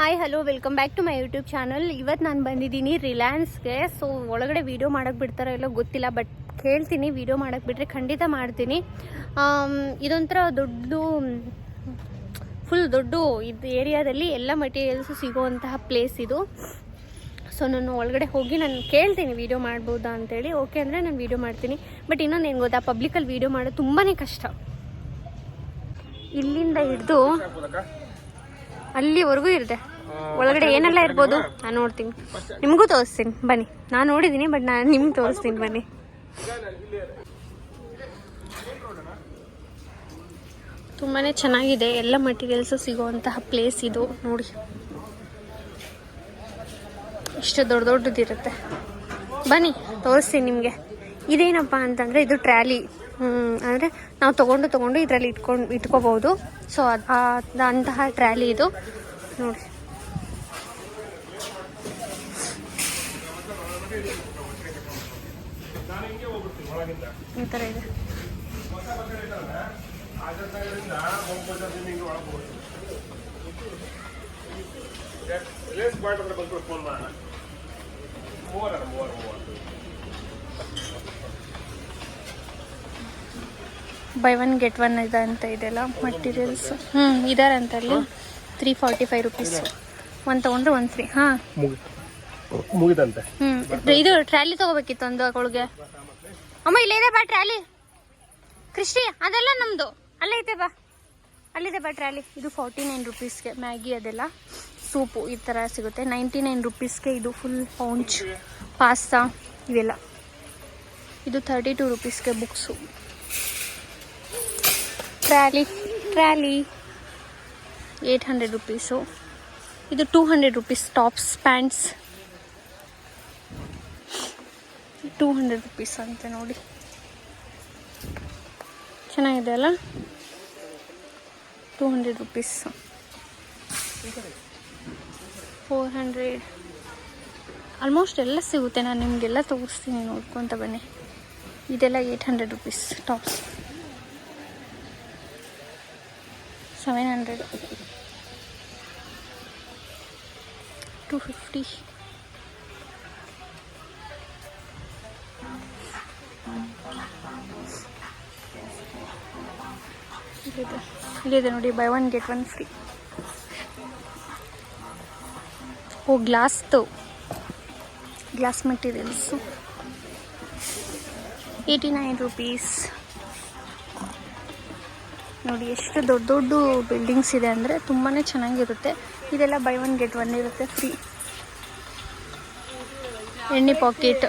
Hi hello welcome back to my YouTube channel ಇವತ್ತು ನಾನು ಬಂದಿದ್ದೀನಿ ರಿಲಯನ್ಸ್ಗೆ ಸೊ ಒಳಗಡೆ ವೀಡಿಯೋ ಮಾಡೋಕ್ಕೆ ಬಿಡ್ತಾರೋ ಇಲ್ಲೋ ಗೊತ್ತಿಲ್ಲ ಬಟ್ ಕೇಳ್ತೀನಿ ವೀಡಿಯೋ ಮಾಡೋಕ್ಕೆ ಬಿಟ್ಟರೆ ಖಂಡಿತ ಮಾಡ್ತೀನಿ. ಇದೊಂಥರ ದೊಡ್ಡದು ಫುಲ್ ದೊಡ್ಡ ಇದು ಏರಿಯಾದಲ್ಲಿ ಎಲ್ಲ ಮಟೀರಿಯಲ್ಸು ಸಿಗುವಂತಹ ಪ್ಲೇಸ್ ಇದು. ಸೊ ನಾನು ಒಳಗಡೆ ಹೋಗಿ ನಾನು ಕೇಳ್ತೀನಿ ವೀಡಿಯೋ ಮಾಡ್ಬೋದಾ ಅಂತೇಳಿ. ಓಕೆ ಅಂದರೆ ನಾನು ವೀಡಿಯೋ ಮಾಡ್ತೀನಿ. ಬಟ್ ಇನ್ನೊಂದು ಏನು ಗೊತ್ತಾ ಪಬ್ಲಿಕಲ್ಲಿ ವೀಡಿಯೋ ಮಾಡೋದು ತುಂಬಾ ಕಷ್ಟ. ಇಲ್ಲಿಂದ ಹಿಡಿದು ಅಲ್ಲಿವರೆಗೂ ಇರುತ್ತೆ ಒಳಗಡೆ ಏನೆಲ್ಲ ಇರ್ಬೋದು? ನಾನು ನೋಡ್ತೀನಿ. ನಿಮಗೂ ತೋರಿಸ್ತೀನಿ. ಬನ್ನಿ. ನಾನು ನೋಡಿದ್ದೀನಿ ಬಟ್ ನಾನು ನಿಮ್ಗೆ ತೋರಿಸ್ತೀನಿ. ಬನ್ನಿ. ತುಂಬಾ ಚೆನ್ನಾಗಿದೆ. ಎಲ್ಲ ಮಟೀರಿಯಲ್ಸು ಸಿಗುವಂತಹ ಪ್ಲೇಸ್ ಇದು. ನೋಡಿ. ಇಷ್ಟು ದೊಡ್ಡ ದೊಡ್ಡದಿರುತ್ತೆ. ಬನ್ನಿ ತೋರಿಸ್ತೀನಿ ನಿಮಗೆ. ಇದೇನಪ್ಪ ಅಂತಂದರೆ ಇದು ಟ್ರ್ಯಾಲಿ ಅಂದರೆ ನಾವು ತೊಗೊಂಡು ತೊಗೊಂಡು ಇದರಲ್ಲಿ ಇಟ್ಕೊಂಡು ಇಟ್ಕೋಬೋದು ಸೊ ಅದು ಅಂತಹ ಟ್ರ್ಯಾಲಿ ಇದು. ನೋಡಿ. ಈ ಥರ ಇದೆ. Phone buy one get one ಇದೆ ಅಂತ ಇದೆಲ್ಲ ಮಟೀರಿಯಲ್ಸ್ ಹ್ಞೂ ಇದಾರೆ ಅಂತ ಅಲ್ಲಿ. ತ್ರೀ ಫಾರ್ಟಿ ಫೈವ್ ರುಪೀಸ್ ಒಂದು ತೊಗೊಂಡ್ರೆ ಒಂದು ಫ್ರೀ ಹಾಂ. ಮುಗಿದಂತೆ. ಹ್ಞೂ ಇದು ಟ್ರ್ಯಾಲಿ ತೊಗೋಬೇಕಿತ್ತು ಒಂದು ಅವಳಿಗೆ. ಅಮ್ಮ ಇಲ್ಲೇ ಇದೆ ಬಾ ಟ್ರ್ಯಾಲಿ ಕೃಷ್ಣಿ ಅದೆಲ್ಲ ನಮ್ಮದು ಅಲ್ಲೇ ಐತೆ ಬಾ. ಅಲ್ಲಿದೆ ಬಾ ಟ್ರ್ಯಾಲಿ ಇದು ಫಾರ್ಟಿ ನೈನ್ ರುಪೀಸ್ಗೆ ಮ್ಯಾಗಿ ಅದೆಲ್ಲ. ಸೂಪು ಈ ಥರ ಸಿಗುತ್ತೆ. ನೈಂಟಿ ನೈನ್ ರುಪೀಸ್ಗೆ ಇದು ಫುಲ್ ಪೌಂಚ್ ಪಾಸ್ತಾ ಇವೆಲ್ಲ. ಇದು thirty two ರುಪೀಸ್ಗೆ books trolley trolley eight hundred rupees ಇದು two hundred rupees tops pants two hundred rupees ಅಂತೆ ನೋಡಿ. ಚೆನ್ನಾಗಿದೆ ಅಲ್ಲ? Two hundred rupees four hundred almost ಎಲ್ಲ ಸಿಗುತ್ತೆ. ನಾನು ನಿಮಗೆಲ್ಲ ತೋರಿಸ್ತೀನಿ ನೋಡ್ಕೊತ ಬನ್ನಿ. ಇದೆಲ್ಲ eight hundred rupees tops seven hundred. Two fifty. ಇಲ್ಲಿದೆ. ನೋಡಿ buy one get one free ಓ ಗ್ಲಾಸ್ದು glass materials eighty nine rupees ನೋಡಿ, ಎಷ್ಟು ದೊಡ್ಡ ದೊಡ್ಡ ಬಿಲ್ಡಿಂಗ್ಸ್ ಇದೆ ಅಂದರೆ ತುಂಬಾ ಚೆನ್ನಾಗಿರುತ್ತೆ. ಇದೆಲ್ಲ ಬೈ ಒನ್ ಗೆಟ್ ಒನ್ ಇರುತ್ತೆ ಫ್ರೀ ಎಣ್ಣೆ ಪಾಕೆಟ್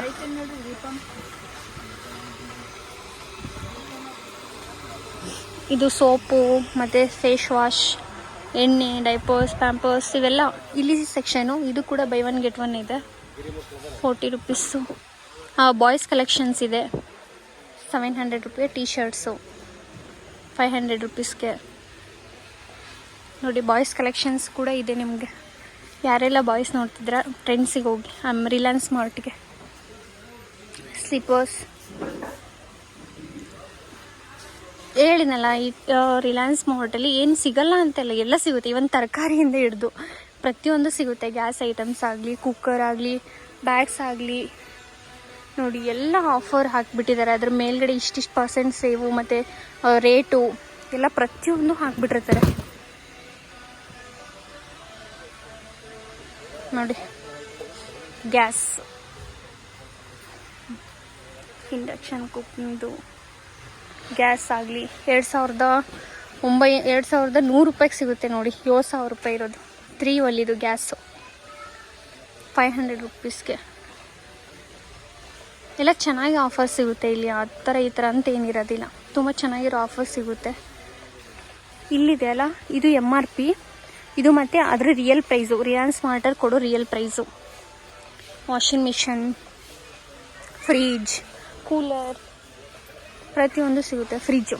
ಇದು ಸೋಪು, ಮತ್ತು ಫೇಸ್ ವಾಶ್ ಎಣ್ಣೆ ಡೈಪರ್ಸ್ ಪ್ಯಾಂಪರ್ಸ್ ಇವೆಲ್ಲ ಇಲ್ಲಿ ಸೆಕ್ಷನು ಇದು ಕೂಡ ಬೈ ಒನ್ ಗೆಟ್ ಒನ್ ಇದೆ. ಫೋರ್ಟಿ ರುಪೀಸು ಬಾಯ್ಸ್ ಕಲೆಕ್ಷನ್ಸ್ ಇದೆ. Seven hundred rupee T shirts five hundred ರುಪೀಸ್ಗೆ ನೋಡಿ ಬಾಯ್ಸ್ ಕಲೆಕ್ಷನ್ಸ್ ಕೂಡ ಇದೆ ನಿಮಗೆ. ಯಾರೆಲ್ಲ ಬಾಯ್ಸ್ ನೋಡ್ತಿದ್ರ ಫ್ರೆಂಡ್ಸಿಗೆ ಹೋಗಿ ರಿಲಯನ್ಸ್ ಮಾರ್ಟ್ಗೆ ಸ್ಲೀಪರ್ಸ್ ಹೇಳಿನಲ್ಲ ಈ ರಿಲಯನ್ಸ್ ಮಾರ್ಟಲ್ಲಿ ಏನು ಸಿಗಲ್ಲ ಅಂತೆಲ್ಲ ಎಲ್ಲ ಸಿಗುತ್ತೆ. ಇವನ್ ತರಕಾರಿಯಿಂದ ಹಿಡ್ದು ಪ್ರತಿಯೊಂದು ಸಿಗುತ್ತೆ. ಗ್ಯಾಸ್ ಐಟಮ್ಸ್ ಆಗಲಿ ಕುಕ್ಕರ್ ಆಗಲಿ ಬ್ಯಾಗ್ಸ್ ಆಗಲಿ. ನೋಡಿ, ಎಲ್ಲ ಆಫರ್ ಹಾಕಿಬಿಟ್ಟಿದ್ದಾರೆ. ಅದ್ರ ಮೇಲ್ಗಡೆ ಇಷ್ಟಿಷ್ಟು ಪರ್ಸೆಂಟ್ ಸೇವು, ಮತ್ತು ರೇಟು ಎಲ್ಲ ಪ್ರತಿಯೊಂದು ಹಾಕ್ಬಿಟ್ಟಿರ್ತಾರೆ. ನೋಡಿ, ಗ್ಯಾಸ್, ಇಂಡಕ್ಷನ್ ಕುಕ್ಕಿಂಗ್ದು ಗ್ಯಾಸ್ ಆಗಲಿ, ಎರಡು ಸಾವಿರದ ಒಂಬೈ, ಎರಡು ಸಾವಿರದ ನೂರು ರೂಪಾಯಿಗೆ ಸಿಗುತ್ತೆ ನೋಡಿ, ಏಳು ಸಾವಿರ ರೂಪಾಯಿ ಇರೋದು. ತ್ರೀ ಒಲಿದು ಗ್ಯಾಸು. Five hundred ರುಪೀಸ್ಗೆ. ಎಲ್ಲ ಚೆನ್ನಾಗಿ ಆಫರ್ ಸಿಗುತ್ತೆ ಇಲ್ಲಿ, ಆ ಥರ ಈ ಥರ ಅಂತ ಏನಿರೋದಿಲ್ಲ. ತುಂಬ ಚೆನ್ನಾಗಿರೋ ಆಫರ್ ಸಿಗುತ್ತೆ. ಇಲ್ಲಿದೆ ಅಲ್ಲ, ಇದು ಎಂ ಆರ್ ಪಿ ಇದು ಮತ್ತು ಅದರ ರಿಯಲ್ ಪ್ರೈಸು ರಿಯಾನ್ಸ್ ಸ್ಮಾರ್ಟರ್ ಕೊಡೋ real price washing machine fridge cooler ಪ್ರತಿಯೊಂದು ಸಿಗುತ್ತೆ ಫ್ರಿಜ್ಜು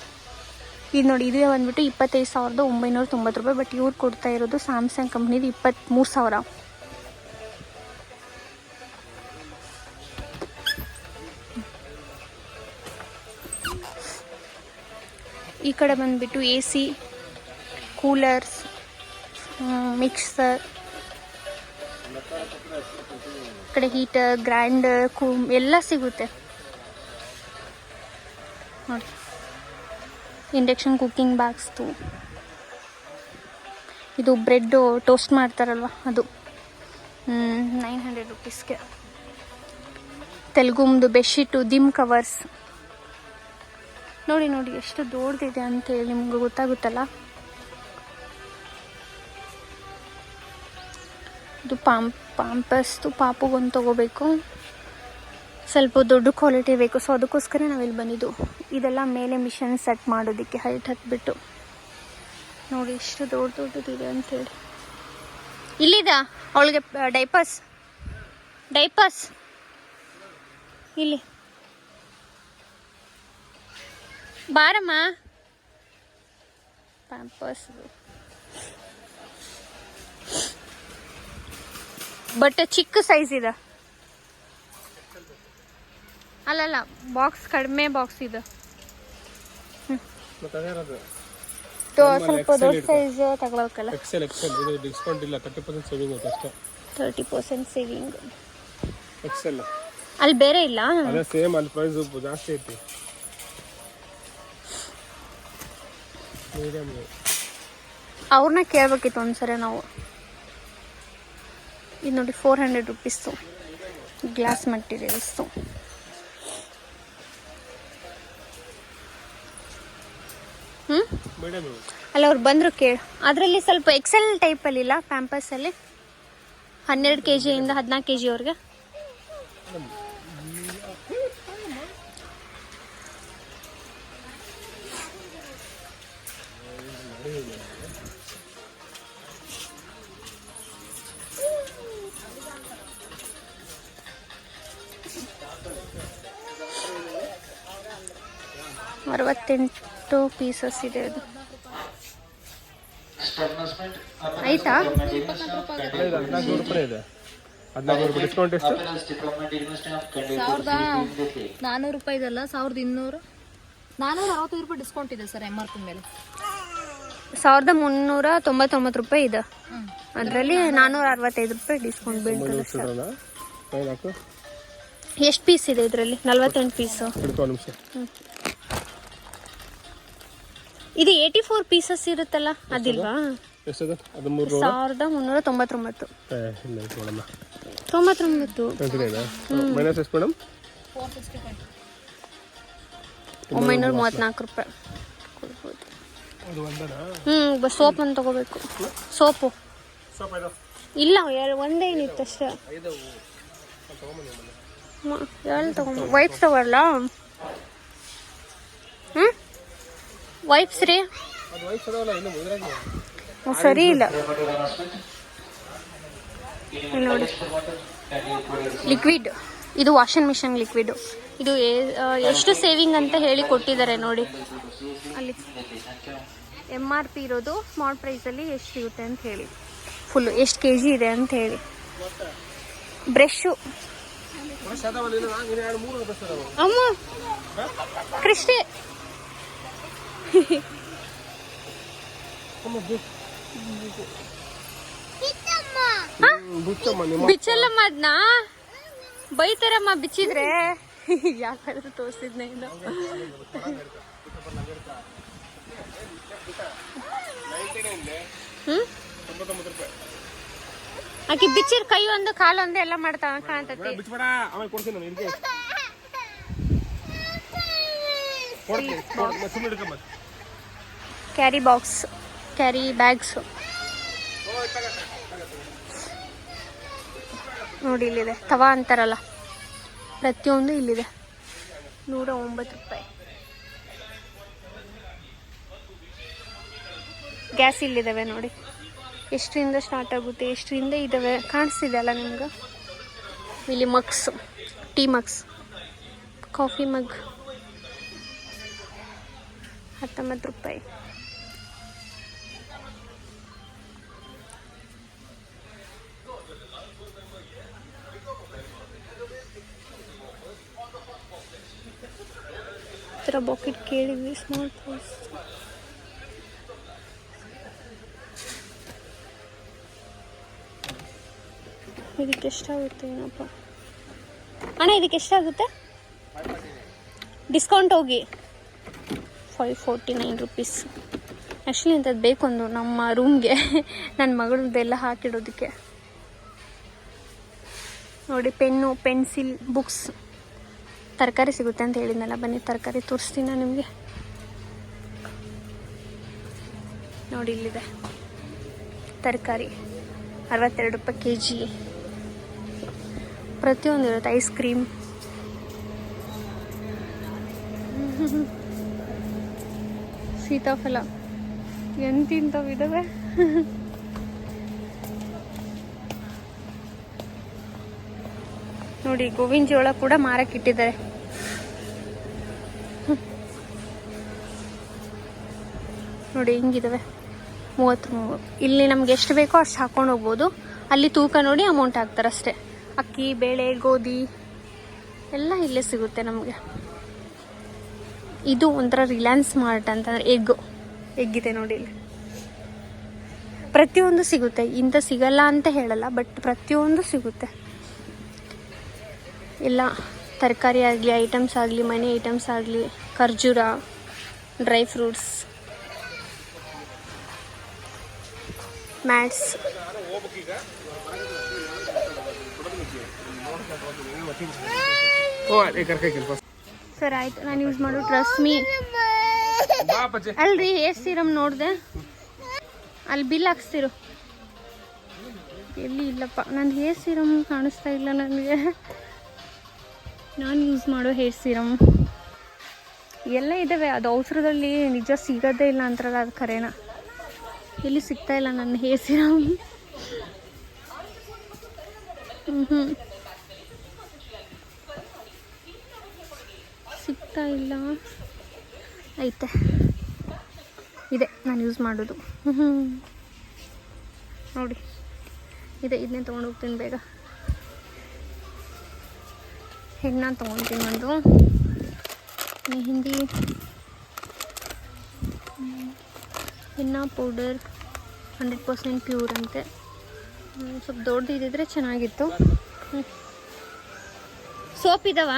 ಇದು ನೋಡಿ, ಇದು ಬಂದ್ಬಿಟ್ಟು ಇಪ್ಪತ್ತೈದು ಸಾವಿರದ ಒಂಬೈನೂರ ತೊಂಬತ್ತು ರೂಪಾಯಿ ಬಟ್ ಇವ್ರು ಕೊಡ್ತಾ ಇರೋದು ಸ್ಯಾಮ್ಸಂಗ್ ಕಂಪ್ನಿದು ಇಪ್ಪತ್ತ್ಮೂರು ಸಾವಿರ. ಈ ಕಡೆ ಬಂದುಬಿಟ್ಟು ಎ ಸಿ ಕೂಲರ್ಸ್ ಮಿಕ್ಸರ್ ಕಡೆ ಹೀಟರ್, ಗ್ರೈಂಡರ್, ಕೂಮ್, ಎಲ್ಲ ಸಿಗುತ್ತೆ. ನೋಡಿ. ಇಂಡಕ್ಷನ್ ಕುಕ್ಕಿಂಗ್ ಬಾಕ್ಸ್ದು. ಇದು ಬ್ರೆಡ್ಡು ಟೋಸ್ಟ್ ಮಾಡ್ತಾರಲ್ವ ಅದು. ನೈನ್ ಹಂಡ್ರೆಡ್ ರುಪೀಸ್ಗೆ. ತೆಲುಗುಮ್ದು ಬೆಡ್ಶೀಟು, ದಿಮ್ ಕವರ್ಸ್. ನೋಡಿ ನೋಡಿ, ಎಷ್ಟು ದೊಡ್ಡದಿದೆ ಅಂತೇಳಿ ನಿಮ್ಗೆ ಗೊತ್ತಾಗುತ್ತಲ್ಲ? ಇದು ಪಾಂಪ್ ಪಾಂಪಸ್ದು ಪಾಪುಗೊಂದು ತೊಗೋಬೇಕು. ಸ್ವಲ್ಪ ದೊಡ್ಡ ಕ್ವಾಲಿಟಿ ಬೇಕು. ಸೊ ಅದಕ್ಕೋಸ್ಕರ ನಾವಿಲ್ಲಿ ಬಂದಿದ್ದು. ಇದೆಲ್ಲ ಮೇಲೆ ಮಿಷನ್ ಸೆಟ್ ಮಾಡೋದಕ್ಕೆ ಹೈಟ್ ಹತ್ಬಿಟ್ಟು ನೋಡಿ, ಎಷ್ಟು ದೊಡ್ಡ ದೊಡ್ಡದಿದೆ ಅಂತೇಳಿ ಇಲ್ಲಿದ ಅವಳಿಗೆ ಡೈಪರ್ಸ್ ಡೈಪರ್ಸ್ ಇಲ್ಲಿ. ಬಾರಮ್ಮ ಪ್ಯಾಂಪರ್ಸ್ ಬಟ್ ಚಿಕ್ಕ ಸೈಜ್ ಇದೆ ಅಲ್ಲಲ್ಲ ಬಾಕ್ಸ್ ಕಡಿಮೆ ಬಾಕ್ಸ್ ಇದೆ. ಸ್ವಲ್ಪ ದೊಡ್ಡ ಸೈಜ್ ತಗೊಳಕಲ್ಲ ಎಕ್ಸೆಲ್ ಎಕ್ಸೆಲ್ ಇದು ಡಿಸ್ಕೌಂಟ್ ಇಲ್ಲ ತರ್ಟಿ ಪರ್ಸೆಂಟ್ ಸೇವಿಂಗ್ ಆಗುತ್ತೆ ಅಷ್ಟೇ. ತರ್ಟಿ ಪರ್ಸೆಂಟ್ ಸೇವಿಂಗ್ ಎಕ್ಸೆಲ್ ಅಲ್ಲಿ ಬೇರೆ ಇಲ್ಲ? ಅದೇ ಸೇಮ್ ಅಲ್ಲಿ ಪ್ರೈಸ್ ಜಾಸ್ತಿ ಐತಿ. ಮೀಡಿಯಮ್ ಅವ್ರನ್ನ ಕೇಳ್ಬೇಕಿತ್ತು ಒಂದ್ಸರಿ ನಾವು. ಇದು ನೋಡಿ four hundred rupees glass materials ಹ್ಞೂ ಅಲ್ಲ ಅವ್ರು ಬಂದರು ಕೇಳಿ. ಅದರಲ್ಲಿ ಸ್ವಲ್ಪ ಎಕ್ಸೆಲ್ ಟೈಪಲ್ಲಿಲ್ಲ ಪ್ಯಾಂಪಸಲ್ಲಿ ಹನ್ನೆರಡು ಕೆ ಜಿಯಿಂದ ಹದಿನಾಲ್ಕು ಕೆ ಜಿವರೆಗೆ ಅರವತ್ತೆಂಟು ಪೀಸಸ್ ಇದೆ ಅದು. ಆಯ್ತಾ? ನಾನೂರು ರೂಪಾಯಿ ಇದಲ್ಲ ಸಾವಿರದ ಇನ್ನೂರು? ನಾನೂರ ಅರವತ್ತೈದು ರೂಪಾಯಿ ಡಿಸ್ಕೌಂಟ್ ಇದೆ ಸರ್ ಎಂ ಆರ್ ಪಿ ಮೇಲೆ. ಸಾವಿರದ ಮುನ್ನೂರ ತೊಂಬತ್ತೊಂಬತ್ತು ರೂಪಾಯಿ ಇದೆ. ಅದರಲ್ಲಿ ನಾನೂರ ಅರವತ್ತೈದು ರೂಪಾಯಿ ಡಿಸ್ಕೌಂಟ್ ಬೀಳ್ತದೆ ಸರ್. ಎಷ್ಟು ಪೀಸ್ ಇದೆ ಇದರಲ್ಲಿ? ನಲ್ವತ್ತೆಂಟು ಪೀಸು ಹ್ಞೂ ಇದು ಏಯ್ಟಿ ಫೋರ್ ಪೀಸಸ್ ಇರುತ್ತಲ್ಲ ಅದಿಲ್ವಾ? ಸಾವಿರದ ಮುನ್ನೂರ ತೊಂಬತ್ತೊಂಬತ್ತು. ತೊಂಬತ್ತೊಂಬತ್ತು. ಮೈನಸ್ ಎಷ್ಟು ಮೇಡಮ್? ಒಂಬೈನೂರ ಮೂವತ್ತ್ನಾಲ್ಕು ರೂಪಾಯಿ. ಹ್ಞೂ ಸೋಪ್ ಅಂತ ತಗೋಬೇಕು. ಸೋಪು. ಇಲ್ಲ ಎರಡು ಒಂದೇನಿತ್ತು ಅಷ್ಟೇ. ಮ- ಎರಡು ತಗೊಂಬ ವೈಪ್ಸ್ ತಗೊಳ್ಳ ಹ್ಞೂ ವೈಪ್ಸ್ ರೀ? ಸರಿ ಇಲ್ಲ. ನೋಡಿ. ಲಿಕ್ವಿಡ್ ಇದು ವಾಷಿಂಗ್ ಮಿಷನ್ ಲಿಕ್ವಿಡ್ ಇದು ಎಷ್ಟು ಸೇವಿಂಗ್ ಅಂತ ಹೇಳಿ ಕೊಟ್ಟಿದ್ದಾರೆ ನೋಡಿ. ಅಲ್ಲಿ ಎಂ ಆರ್ ಪಿ ಇರೋದು ಸ್ಮಾರ್ಟ್ ಪ್ರೈಸಲ್ಲಿ ಎಷ್ಟು ಸಿಗುತ್ತೆ ಅಂತ ಹೇಳಿ. ಫುಲ್ಲು ಎಷ್ಟು ಕೆ ಜಿ ಇದೆ ಅಂತ ಹೇಳಿ. ಬ್ರಷು ಅಮ್ಮ ಅದಾವಲ್ಲ ಇನ್ನು ಇನ್ನು ಎರಡು ಮೂರು ಬಸ್ ಅದಾವ ಅಮ್ಮ ಕೃಷ್ಣೆ ಬುಚ್ಚಮ್ಮ ನಿಮ್ಮ ಬಿಚ್ಚಲ್ಲಮ್ಮ ಅದ್ನ? ಬೈತಾರಮ್ಮ ಬಿಚ್ಚಿದ್ರೆ. ಯಾಕಾದ್ರೂ ತೋರಿಸಿದ್ನ ಇನ್ನು. ಹ್ಮ್? ಆಕಿ ಬಿಚ್ಚಿರ್ ಕೈ ಒಂದು ಕಾಲು ಒಂದು ಎಲ್ಲ ಮಾಡ್ತಾವ ಕಾಣ್ತತಿ. ಕೊಡ್ತೀನಿ ನಾನು ಇಲ್ಲಿಗೆ ಕೊಡ್ತೀನಿ ಕೊಡ್ತೀನಿ ಸುಮ್ಮನೆ ಹಿಡ್ಕೊಂಬ ಕ್ಯಾರಿ ಬಾಕ್ಸ್ ಕ್ಯಾರಿ ಬ್ಯಾಗ್ಸ್ ನೋಡಿ ಇಲ್ಲಿದೆ. ತವಾ ಅಂತಾರಲ್ಲ. ಪ್ರತಿಯೊಂದು ಇಲ್ಲಿದೆ. ನೂರ ಒಂಬತ್ತು ರೂಪಾಯಿ. ಗ್ಯಾಸ್ ಇಲ್ಲಿದ್ದಾವೆ ನೋಡಿ. ಎಷ್ಟರಿಂದ ಸ್ಟಾರ್ಟ್ ಆಗುತ್ತೆ, ಎಷ್ಟರಿಂದ ಇದ್ದಾವೆ ಕಾಣಿಸ್ತಿದೆ ಅಲ್ಲ ನಿಮ್ಗೆ? ಇಲ್ಲಿ mugs tea mugs coffee mug ಹತ್ತೊಂಬತ್ತು ರೂಪಾಯಿ. ಬಾಕೆಟ್ ಕೇಳಿದ್ವಿ ಸ್ಮಾಲ್ ಪ್ರೈಸ್ ಇದಕ್ಕೆ ಎಷ್ಟಾಗುತ್ತೆ ಏನಪ್ಪ? ಅಣ್ಣ, ಇದಕ್ಕೆ ಎಷ್ಟಾಗುತ್ತೆ? ಡಿಸ್ಕೌಂಟ್ ಹೋಗಿ. Five forty nine rupees actually ಇಂಥದ್ದು ಬೇಕೊಂದು ನಮ್ಮ ರೂಮ್ಗೆ ನನ್ನ ಮಗಳದ್ದೆಲ್ಲ ಹಾಕಿಡೋದಕ್ಕೆ. ನೋಡಿ, ಪೆನ್ನು ಪೆನ್ಸಿಲ್ ಬುಕ್ಸ್ ತರಕಾರಿ ಸಿಗುತ್ತೆ ಅಂತ ಹೇಳಿದ್ನಲ್ಲ, ಬನ್ನಿ ತರಕಾರಿ ತೋರಿಸ್ತೀನಿ ನಿಮಗೆ. ನೋಡಿ ಇಲ್ಲಿದೆ. ತರಕಾರಿ, ಅರವತ್ತೆರಡು ರೂಪಾಯಿ ಕೆ ಜಿ ಪ್ರತಿಯೊಂದು ಇರುತ್ತೆ ಐಸ್ ಕ್ರೀಮ್ ಸೀತಾಫಲ ಎಂತಿಂಥವು ನೋಡಿ ಗೋವಿನ ಜೋಳ ಕೂಡ ಮಾರಕ್ಕೆ ಇಟ್ಟಿದ್ದಾರೆ. ನೋಡಿ, ಹಿಂಗಿದಾವೆ. ಮೂವತ್ತು ಇಲ್ಲಿ ನಮ್ಗೆ ಎಷ್ಟು ಬೇಕೋ ಅಷ್ಟು ಹಾಕೊಂಡು ಹೋಗ್ಬೋದು. ಅಲ್ಲಿ ತೂಕ ನೋಡಿ ಅಮೌಂಟ್ ಹಾಕ್ತಾರೆ ಅಷ್ಟೇ. ಅಕ್ಕಿ, ಬೇಳೆ, ಗೋಧಿ, ಎಲ್ಲ ಇಲ್ಲೇ ಸಿಗುತ್ತೆ ನಮಗೆ. ಇದು ಒಂಥರ ರಿಲಯನ್ಸ್ ಮಾರ್ಟ್ ಅಂತಂದ್ರೆ ಎಗ್ ಎಗ್ ಇದೆ ನೋಡಿ ಇಲ್ಲಿ. ಪ್ರತಿಯೊಂದು ಸಿಗುತ್ತೆ. ಇಂಥ ಸಿಗಲ್ಲ ಅಂತ ಹೇಳಲ್ಲ ಬಟ್ ಪ್ರತಿಯೊಂದು ಸಿಗುತ್ತೆ. ಎಲ್ಲ ತರಕಾರಿ ಆಗಲಿ ಐಟಮ್ಸ್ ಆಗಲಿ ಮನೆ ಐಟಮ್ಸ್ ಆಗಲಿ ಖರ್ಜೂರ ಡ್ರೈ ಫ್ರೂಟ್ಸ್ ಮ್ಯಾಟ್ಸ್ ಸರ್ ಆಯ್ತು. ನಾನು ಯೂಸ್ ಮಾಡೋ ಟ್ರಸ್ ಮೀ ಬಾ ಪಚ್ಚೆ ಅಲ್ರಿ ಹೇರ್ ಸೀರಮ್ ನೋಡಿದೆ. ಅಲ್ಲಿ ಬಿಲ್ ಹಾಕ್ಸ್ತಿರು. ಎಲ್ಲಿ ಇಲ್ಲಪ್ಪ. ನಾನು ಹೇರ್ ಸೀರಮ್ ಕಾಣಿಸ್ತಾ ಇಲ್ಲ ನನಗೆ. ನಾನು ಯೂಸ್ ಮಾಡೋ ಹೇರ್ ಸೀರಮ್ ಎಲ್ಲ ಇದ್ದಾವೆ ಅದು ಅವಸರದಲ್ಲಿ ನಿಜ ಸಿಗೋದೇ ಇಲ್ಲ ಅಂತಾರಲ್ಲ, ಅದು ಖರೇನ? ಎಲ್ಲಿ ಸಿಗ್ತಾ ಇಲ್ಲ ನನ್ನ ಹೇರ್ ಸೀರಮ್ ಹ್ಞೂ ಸಿಗ್ತಾ ಇಲ್ಲ. ಐತೆ. ಇದೆ, ನಾನು ಯೂಸ್ ಮಾಡೋದು. ಹ್ಞೂ ನೋಡಿ. ಇದೆ, ಇದನ್ನೇ ತೊಗೊಂಡು ಹೋಗ್ತೀನಿ ಬೇಗ. ಹೆಣ್ಣ ತೊಗೊಳ್ತೀನಿ ಒಂದು ಮೆಹಂದಿ ಹೆಣ್ಣ ಪೌಡರ್ ಹಂಡ್ರೆಡ್ ಪರ್ಸೆಂಟ್ ಪ್ಯೂರ್ ಅಂತೆ. ಸ್ವಲ್ಪ ದೊಡ್ಡದು ಇದ್ದಿದ್ರೆ ಚೆನ್ನಾಗಿತ್ತು ಸೋಪ್ ಇದಾವ?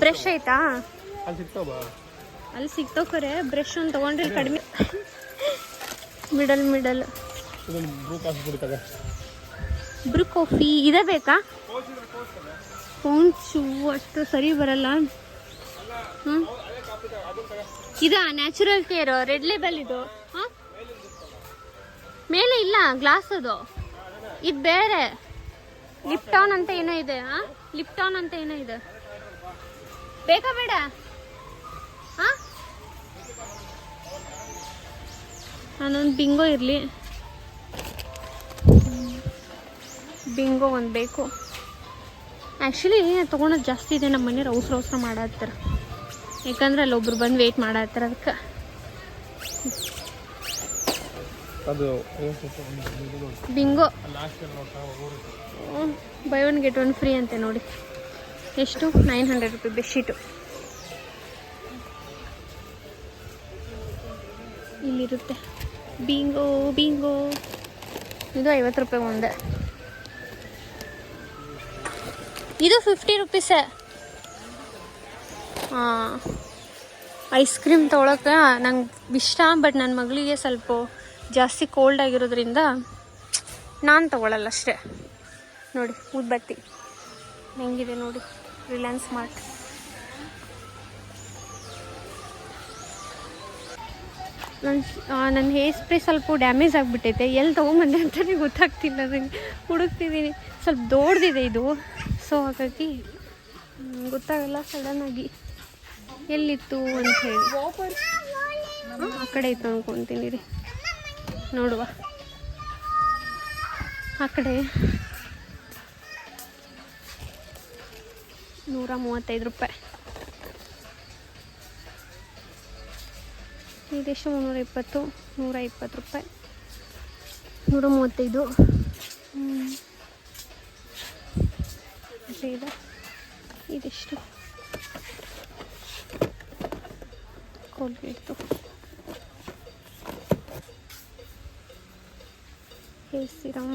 ಬ್ರಷ್ ಆಯ್ತಾ? ಅಲ್ಲಿ ಸಿಗ್ತಾವ? ಕರೆ ಬ್ರಷ್ ಒಂದು ತೊಗೊಂಡ್ರೆ ಕಡಿಮೆ. Middle middle. Bru coffee. ಇದೆ ಬೇಕಾ? ಪೌಂಚು ಅಷ್ಟು ಸರಿ ಬರಲ್ಲ. ಹ್ಞೂ ಇದಾ ನ್ಯಾಚುರಲ್ ಕೇರ್ ರೆಡ್ ಲೇಬಲ್ ಇದು? ಮೇಲೆ ಇಲ್ಲ ಗ್ಲಾಸ್ ಅದು. ಇದು ಬೇರೆ. ಲಿಪ್ಟಾನ್ ಅಂತ ಏನೋ ಇದೆ, ಹಾಂ? ಲಿಪ್ಟಾನ್ ಅಂತ ಏನೋ ಇದೆ. ಬೇಕಾ ಬೇಡ? ಹಾಂ? ನಾನೊಂದು ಬಿಂಗೋ ಇರಲಿ. ಬಿಂಗೋ ಒಂದು ಬೇಕು. ಆ್ಯಕ್ಚುಲಿ ತೊಗೊಳೋದು ಜಾಸ್ತಿ ಇದೆ ನಮ್ಮ ಮನೆಯವ್ರು ಅವಸರ ಅವಸರ ಮಾಡತ್ತಾರ. ಯಾಕಂದ್ರೆ ಅಲ್ಲಿ ಒಬ್ರು ಬಂದು ವೆಯ್ಟ್ ಮಾಡತ್ತಾರ ಅದಕ್ಕೆ. ಅದು bingo buy one get one free ಅಂತೆ ನೋಡಿ. ಎಷ್ಟು? ನೈನ್ ಹಂಡ್ರೆಡ್ ರುಪಿ ಬೆಡ್ಶೀಟು ಇಲ್ಲಿರುತ್ತೆ. ಬಿಂಗೋ ಬಿಂಗೋ ಇದು ಐವತ್ತು ರೂಪಾಯಿ ಒಂದೇ. ಇದು ಫಿಫ್ಟಿ ರುಪೀಸ ಐಸ್ ಕ್ರೀಮ್ ತೊಗೊಳಕ್ಕೆ ನಂಗೆ ಇಷ್ಟ ಬಟ್ ನನ್ನ ಮಗಳಿಗೆ ಸ್ವಲ್ಪ ಜಾಸ್ತಿ ಕೋಲ್ಡ್ ಆಗಿರೋದ್ರಿಂದ ನಾನು ತೊಗೊಳಲ್ಲ ಅಷ್ಟೇ. ನೋಡಿ, ಉದ್ಬತ್ತಿ. ಹೆಂಗಿದೆ ನೋಡಿ ರಿಲಯನ್ಸ್ ಮಾರ್ಟ್ ನನ್ನ ನನ್ನ ಹೇರ್ ಸ್ಪ್ರೇ ಸ್ವಲ್ಪ ಡ್ಯಾಮೇಜ್ ಆಗಿಬಿಟ್ಟೈತೆ. ಎಲ್ಲಿ ತೊಗೊಂಬಂದೆ ಅಂತಲೇ ಗೊತ್ತಾಗ್ತಿಲ್ಲ ನನಗೆ ಹುಡುಕ್ತಿದ್ದೀನಿ. ಸ್ವಲ್ಪ ದೊಡ್ಡದಿದೆ ಇದು. ಸೊ ಹಾಗಾಗಿ ಗೊತ್ತಾಗಲ್ಲ ಸಡನ್ನಾಗಿ ಎಲ್ಲಿತ್ತು ಅಂತ ಹೇಳಿ. ಆ ಕಡೆ ಇತ್ತು ಅನ್ಕೊತೀನಿ ರೀ. ನೋಡುವ. ಆ ಕಡೆ ನೂರ ಮೂವತ್ತೈದು ರೂಪಾಯಿ. ಇದೆಷ್ಟು ಮುನ್ನೂರ ಇಪ್ಪತ್ತು, ನೂರ ಇಪ್ಪತ್ತು ರೂಪಾಯಿ. ನೂರ ಮೂವತ್ತೈದು. ಮತ್ತೆ ಇದೆ ಇದೆಷ್ಟು ಕೋಲ್ಗೇಟ್ದು ಹೇರ್ ಸಿರಮ್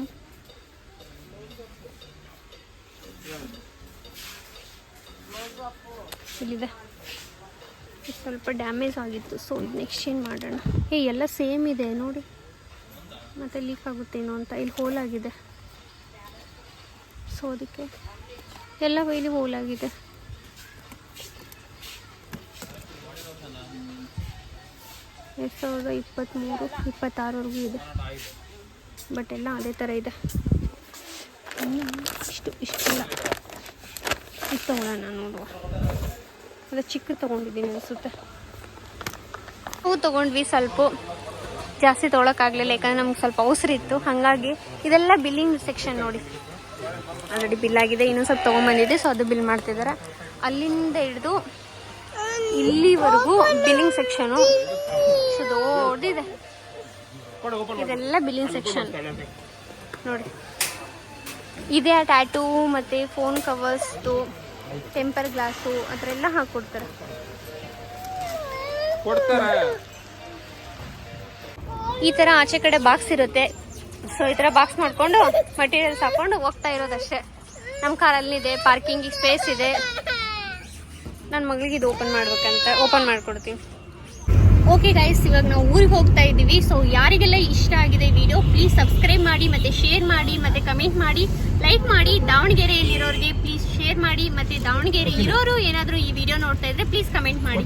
ಇಲ್ಲಿದೆ ಸ್ವಲ್ಪ ಡ್ಯಾಮೇಜ್ ಆಗಿತ್ತು. ಸೊ ನೆಕ್ಸ್ಟ್ ಎಕ್ಸ್ಚೇಂಜ್ ಮಾಡೋಣ? ಏ ಎಲ್ಲ ಸೇಮ್ ಇದೆ ನೋಡಿ. ಮತ್ತೆ ಲೀಕ್ ಆಗುತ್ತೇನೋ ಅಂತ. ಇಲ್ಲಿ ಹೋಲ್ ಆಗಿದೆ. ಸೊ ಅದಕ್ಕೆ ಎಲ್ಲ ಬೈಲಿ ಹೋಲ್ ಆಗಿದೆ. ಎರಡು ಸಾವಿರದ ಇಪ್ಪತ್ತ್ಮೂರು ಇಪ್ಪತ್ತಾರವರೆಗೂ ಇದೆ. ಬಟ್ ಎಲ್ಲ ಅದೇ ಥರ ಇದೆ. ಇಷ್ಟು, ಇಷ್ಟಿಲ್ಲ. ಇಷ್ಟು ತೊಗೊಳ್ಳೋಣ ನೋಡುವ. ಅದು ಚಿಕ್ಕ ತೊಗೊಂಡಿದ್ದೀನಿ ಅನಿಸುತ್ತೆ. ಹೂ ತೊಗೊಂಡ್ವಿ ಸ್ವಲ್ಪ ಜಾಸ್ತಿ ತೊಗೊಳಕ್ಕಾಗಲಿಲ್ಲ, ಯಾಕಂದರೆ ನಮ್ಗೆ ಸ್ವಲ್ಪ ಅವಸರ ಇತ್ತು. ಹಾಗಾಗಿ ಇದೆಲ್ಲ ಬಿಲ್ಲಿಂಗ್ ಸೆಕ್ಷನ್ ನೋಡಿ. ಆಲ್ರೆಡಿ ಬಿಲ್ ಆಗಿದೆ. ಇನ್ನೊಂದು ಸ್ವಲ್ಪ ತೊಗೊಂಬಂದಿದ್ದೆ. ಸೊ ಅದು ಬಿಲ್ ಮಾಡ್ತಿದ್ದಾರೆ ಅಲ್ಲಿಂದ ಹಿಡಿದು ಇಲ್ಲಿವರೆಗೂ ಬಿಲ್ಲಿಂಗ್ ಸೆಕ್ಷನು ಸೊ ದೊಡ್ಡದಿದೆ ಇದೆಲ್ಲ ಬಿಲ್ಲಿಂಗ್ ಸೆಕ್ಷನ್ ನೋಡಿ. ಇದೆ ಆ ಟ್ಯಾಟೂ ಮತ್ತು ಫೋನ್ ಕವರ್ಸ್ದು ಟೆಂಪರ್ ಗ್ಲಾಸು ಆ ಥರ ಎಲ್ಲ ಹಾಕ್ಕೊಡ್ತಾರೆ ಕೊಡ್ತಾರೆ. ಈ ಥರ ಆಚೆ ಕಡೆ ಬಾಕ್ಸ್ ಇರುತ್ತೆ. ಸೊ, ಈ ಥರ ಬಾಕ್ಸ್ ಮಾಡ್ಕೊಂಡು ಮಟೀರಿಯಲ್ಸ್ ಹಾಕೊಂಡು ಹೋಗ್ತಾ ಇರೋದಷ್ಟೇ. ನಮ್ಮ ಕಾರಲ್ಲಿದೆ ಪಾರ್ಕಿಂಗಿಗೆ ಸ್ಪೇಸ್ ಇದೆ. ನನ್ನ ಮಗಳಿಗೆ ಇದು ಓಪನ್ ಮಾಡ್ಬೇಕಂತ ಓಪನ್ ಮಾಡ್ಕೊಡ್ತೀನಿ. ಓಕೆ ಗೈಸ್ ಇವಾಗ ನಾವು ಊರಿಗೆ ಹೋಗ್ತಾ ಇದ್ದೀವಿ. ಸೊ ಯಾರಿಗೆಲ್ಲ ಇಷ್ಟ ಆಗಿದೆ ವಿಡಿಯೋ ಪ್ಲೀಸ್ ಸಬ್ಸ್ಕ್ರೈಬ್ ಮಾಡಿ, ಮತ್ತೆ ಶೇರ್ ಮಾಡಿ, ಮತ್ತೆ ಕಮೆಂಟ್ ಮಾಡಿ ಲೈಕ್ ಮಾಡಿ. ದಾವಣಗೆರೆಯಲ್ಲಿರೋರಿಗೆ ಪ್ಲೀಸ್ ಶೇರ್ ಮಾಡಿ, ಮತ್ತೆ ದಾವಣಗೆರೆ ಇರೋರು ಏನಾದರೂ ಈ ವಿಡಿಯೋ ನೋಡ್ತಾ ಇದ್ರೆ ಪ್ಲೀಸ್ ಕಮೆಂಟ್ ಮಾಡಿ.